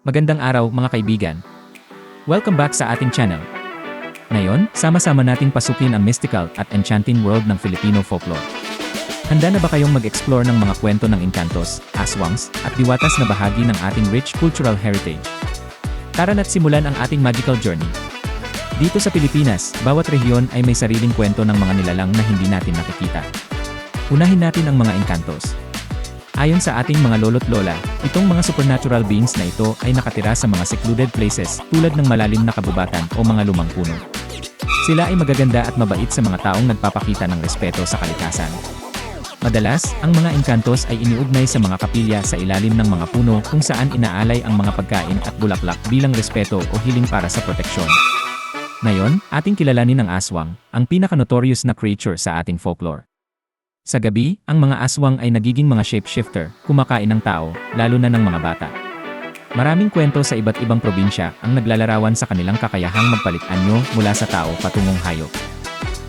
Magandang araw mga kaibigan. Welcome back sa ating channel. Ngayon, sama-sama nating pasukin ang mystical at enchanting world ng Filipino folklore. Handa na ba kayong mag-explore ng mga kwento ng inkantos, aswangs, at diwatas na bahagi ng ating rich cultural heritage? Tara na't simulan ang ating magical journey. Dito sa Pilipinas, bawat rehiyon ay may sariling kwento ng mga nilalang na hindi natin nakikita. Unahin natin ang mga inkantos. Ayon sa ating mga lolo't lola, itong mga supernatural beings na ito ay nakatira sa mga secluded places tulad ng malalim na kabubatan o mga lumang puno. Sila ay magaganda at mabait sa mga taong nagpapakita ng respeto sa kalikasan. Madalas, ang mga inkantos ay iniugnay sa mga kapilya sa ilalim ng mga puno kung saan inaalay ang mga pagkain at bulaklak bilang respeto o hiling para sa proteksyon. Ngayon, ating kilalanin ang aswang, ang pinaka-notorious na creature sa ating folklore. Sa gabi, ang mga aswang ay nagiging mga shapeshifter, kumakain ng tao, lalo na ng mga bata. Maraming kwento sa iba't ibang probinsya ang naglalarawan sa kanilang kakayahang magpalit anyo mula sa tao patungong hayop.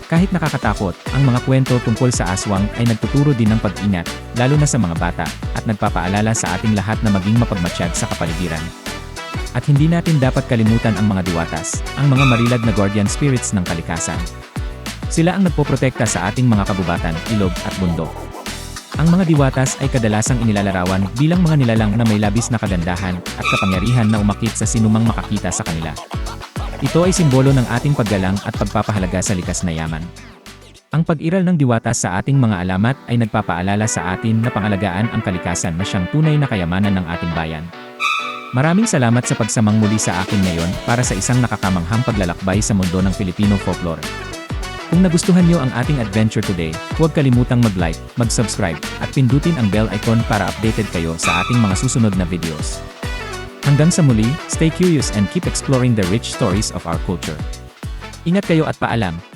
Kahit nakakatakot, ang mga kwento tungkol sa aswang ay nagtuturo din ng pag-ingat, lalo na sa mga bata, at nagpapaalala sa ating lahat na maging mapagmatsyag sa kapaligiran. At hindi natin dapat kalimutan ang mga diwatas, ang mga marilag na guardian spirits ng kalikasan. Sila ang nagpoprotekta sa ating mga kabubatan, ilog at bundok. Ang mga diwatas ay kadalasang inilalarawan bilang mga nilalang na may labis na kagandahan at kapangyarihan na umakit sa sinumang makakita sa kanila. Ito ay simbolo ng ating paggalang at pagpapahalaga sa likas na yaman. Ang pag-iral ng diwatas sa ating mga alamat ay nagpapaalala sa atin na pangalagaan ang kalikasan na siyang tunay na kayamanan ng ating bayan. Maraming salamat sa pagsamang muli sa akin ngayon para sa isang nakakamanghang paglalakbay sa mundo ng Filipino folklore. Kung nagustuhan niyo ang ating adventure today, huwag kalimutang mag-like, mag-subscribe, at pindutin ang bell icon para updated kayo sa ating mga susunod na videos. Hanggang sa muli, stay curious and keep exploring the rich stories of our culture. Ingat kayo at paalam!